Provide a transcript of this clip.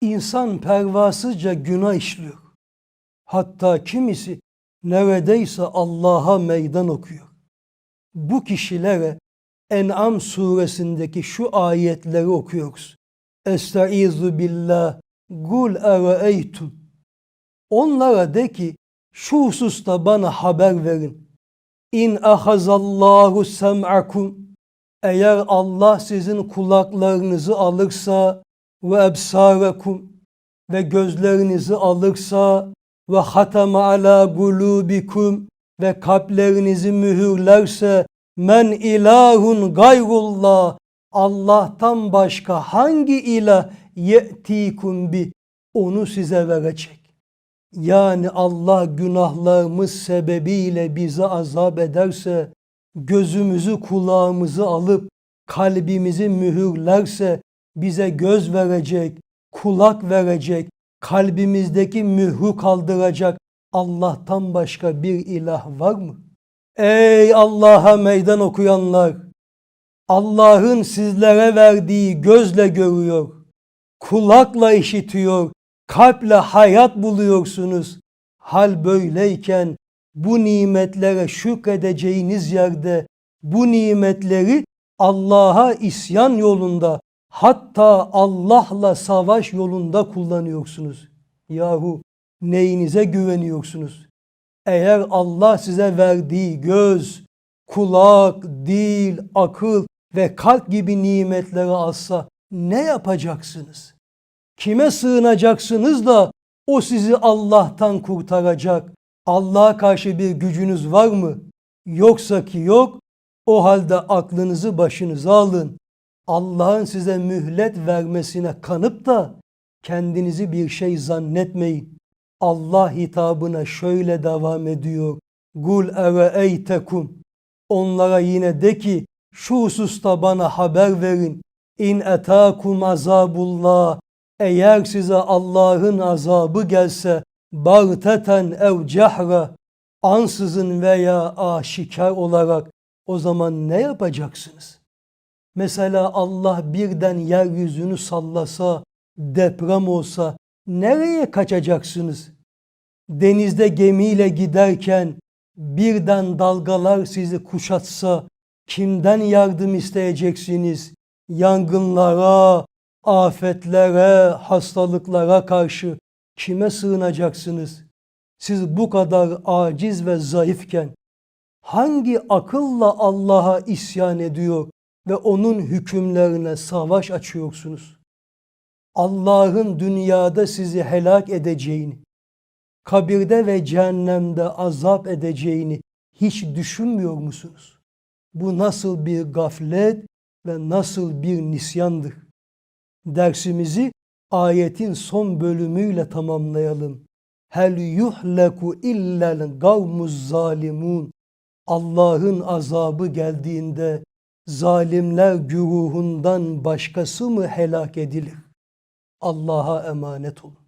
İnsan pervasızca günah işliyor. Hatta kimisi neredeyse Allah'a meydan okuyor. Bu kişilere En'am suresindeki şu ayetleri okuyoruz. Estaizu billah Gul ereeytum Onlara de ki şu hususta bana haber verin. İn ahazallahu sem'akum eğer Allah sizin kulaklarınızı alırsa ve ebsarekum ve gözlerinizi alırsa ve hatama ala gulubikum ve kalplerinizi mühürlerse men ilahun gayrullah Allah'tan başka hangi ilah ye'tikum bi onu size verecek. Yani Allah günahlarımız sebebiyle bizi azap ederse, gözümüzü kulağımızı alıp kalbimizi mühürlerse bize göz verecek, kulak verecek, kalbimizdeki mührü kaldıracak Allah'tan başka bir ilah var mı? Ey Allah'a meydan okuyanlar! Allah'ın sizlere verdiği gözle görüyor, kulakla işitiyor, kalple hayat buluyorsunuz. Hal böyleyken bu nimetlere şükredeceğiniz yerde bu nimetleri Allah'a isyan yolunda hatta Allah'la savaş yolunda kullanıyorsunuz. Yahu neyinize güveniyorsunuz? Eğer Allah size verdiği göz, kulak, dil, akıl ve kalp gibi nimetleri alsa ne yapacaksınız? Kime sığınacaksınız da o sizi Allah'tan kurtaracak? Allah'a karşı bir gücünüz var mı? Yoksa ki yok, o halde aklınızı başınıza alın. Allah'ın size mühlet vermesine kanıp da kendinizi bir şey zannetmeyin. Allah hitabına şöyle devam ediyor. Gul ereeytekum. Onlara yine de ki şu hususta bana haber verin. İn etakum azabullah. Eğer size Allah'ın azabı gelse bağteten ev cehre ansızın veya aşikar olarak o zaman ne yapacaksınız? Mesela Allah birden yeryüzünü sallasa, deprem olsa nereye kaçacaksınız? Denizde gemiyle giderken birden dalgalar sizi kuşatsa kimden yardım isteyeceksiniz? Yangınlara, afetlere, hastalıklara karşı kime sığınacaksınız? Siz bu kadar aciz ve zayıfken hangi akılla Allah'a isyan ediyor ve onun hükümlerine savaş açıyorsunuz? Allah'ın dünyada sizi helak edeceğini, kabirde ve cehennemde azap edeceğini hiç düşünmüyor musunuz? Bu nasıl bir gaflet ve nasıl bir nisyandır? Dersimizi ayetin son bölümüyle tamamlayalım. Hel yuhleku illel gavmuz zalimun. Allah'ın azabı geldiğinde zalimler güruhundan başkası mı helak edilir? Allah'a emanet olun.